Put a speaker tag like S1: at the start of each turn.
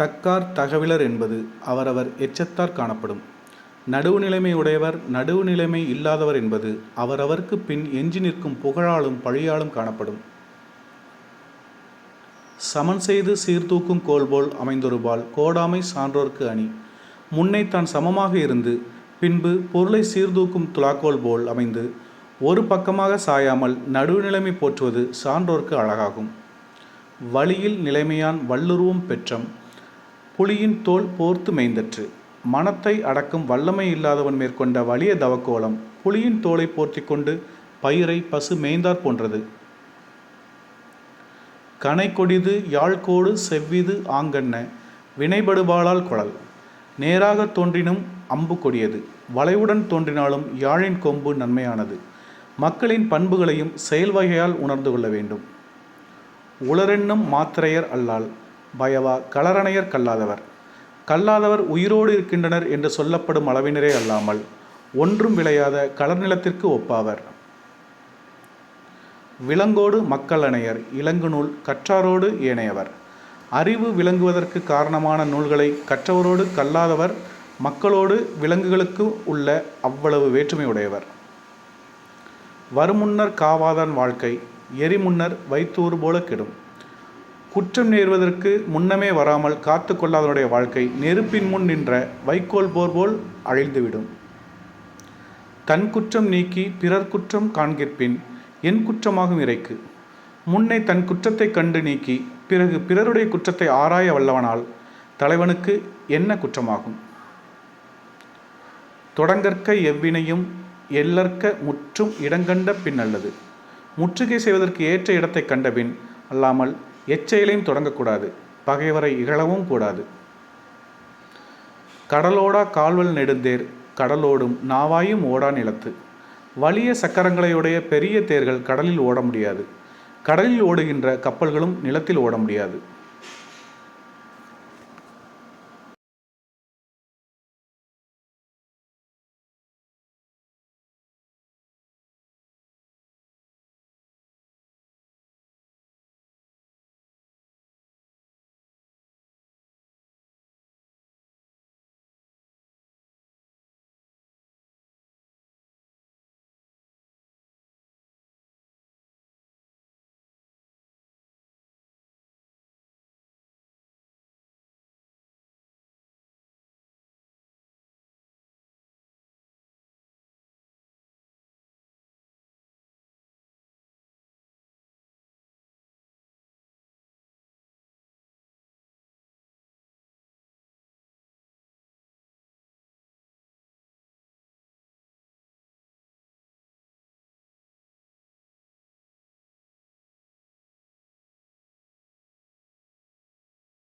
S1: தக்கார் தகவலர் என்பது அவரவர் எச்சத்தார் காணப்படும் நடுவுநிலைமை உடையவர் நடுவு நிலைமை இல்லாதவர் என்பது அவரவருக்கு பின் எஞ்சி நிற்கும் புகழாலும் பழியாலும் காணப்படும் சமன் செய்து சீர்தூக்கும் கோல்போல் அமைந்தொருபால் கோடாமை சான்றோர்க்கு அணி முன்னை தான் சமமாக இருந்து பின்பு பொருளை சீர்தூக்கும் துலாக்கோல் போல் அமைந்து ஒரு பக்கமாக சாயாமல் நடுநிலைமை போற்றுவது சான்றோர்க்கு அழகாகும் வழியில் நிலைமையான் வல்லுருவும் பெற்றம் புலியின் தோல் போர்த்து மேய்ந்தற்று மனத்தை அடக்கும் வல்லமை இல்லாதவன் மேற்கொண்ட வலிய தவக்கோலம் புலியின் தோலை போர்த்தி கொண்டு பயிரை பசு மேய்ந்தாற் போன்றது கனை கொடிது யாழ்கோடு செவ்விது ஆங்கண்ண வினைபடுபாளால் குழல் நேராக தோன்றினும் அம்பு கொடியது வளைவுடன் தோன்றினாலும் யாழின் கொம்பு நன்மையானது மக்களின் பண்புகளையும் செயல்வகையால் உணர்ந்து கொள்ள வேண்டும் உளரென்னும் மாத்திரையர் அல்லால் பயவா கலரணையர் கல்லாதவர் கல்லாதவர் உயிரோடு இருக்கின்றனர் என்று சொல்லப்படும் அளவினரே அல்லாமல் ஒன்றும் விளையாத களர் நிலத்திற்கு ஒப்பாவர் விலங்கோடு மக்கள் அணையர் இலங்கு நூல் கற்றாரோடு ஏனையவர் அறிவு விளங்குவதற்கு காரணமான நூல்களை கற்றவரோடு கல்லாதவர் மக்களோடு விலங்குகளுக்கு உள்ள அவ்வளவு வேற்றுமை உடையவர் வருமுன்னர் காவாதான் வாழ்க்கை எரிமுன்னர் வைத்தூர் போல கெடும் குற்றம் நேர்வதற்கு முன்னமே வராமல் காத்து கொள்ளாதவனுடைய வாழ்க்கை நெருப்பின் முன் நின்ற வைக்கோல் போர் போல் அழிந்துவிடும் தன் குற்றம் நீக்கி பிறர் குற்றம் காண்கிற்பின் என் குற்றமாகும் இறைக்கு முன்னை தன் குற்றத்தை கண்டு நீக்கி பிறகு பிறருடைய குற்றத்தை ஆராய வல்லவனால் தலைவனுக்கு என்ன குற்றமாகும் தொடங்கற்க எவ்வினையும் எல்லற்க முற்றும் இடங்கண்ட பின் அல்லது முற்றுகை செய்வதற்கு ஏற்ற இடத்தை கண்டபின் அல்லாமல் எச்செயலையும் தொடங்கக்கூடாது பகைவரை இகழவும் கூடாது கடலோடா கால்வல் நெடுந்தேர் கடலோடும் நாவாயும் ஓடா நிலத்து வலிய சக்கரங்களையுடைய பெரிய தேர்கள் கடலில் ஓட முடியாது கடலில் ஓடுகின்ற கப்பல்களும் நிலத்தில் ஓட முடியாது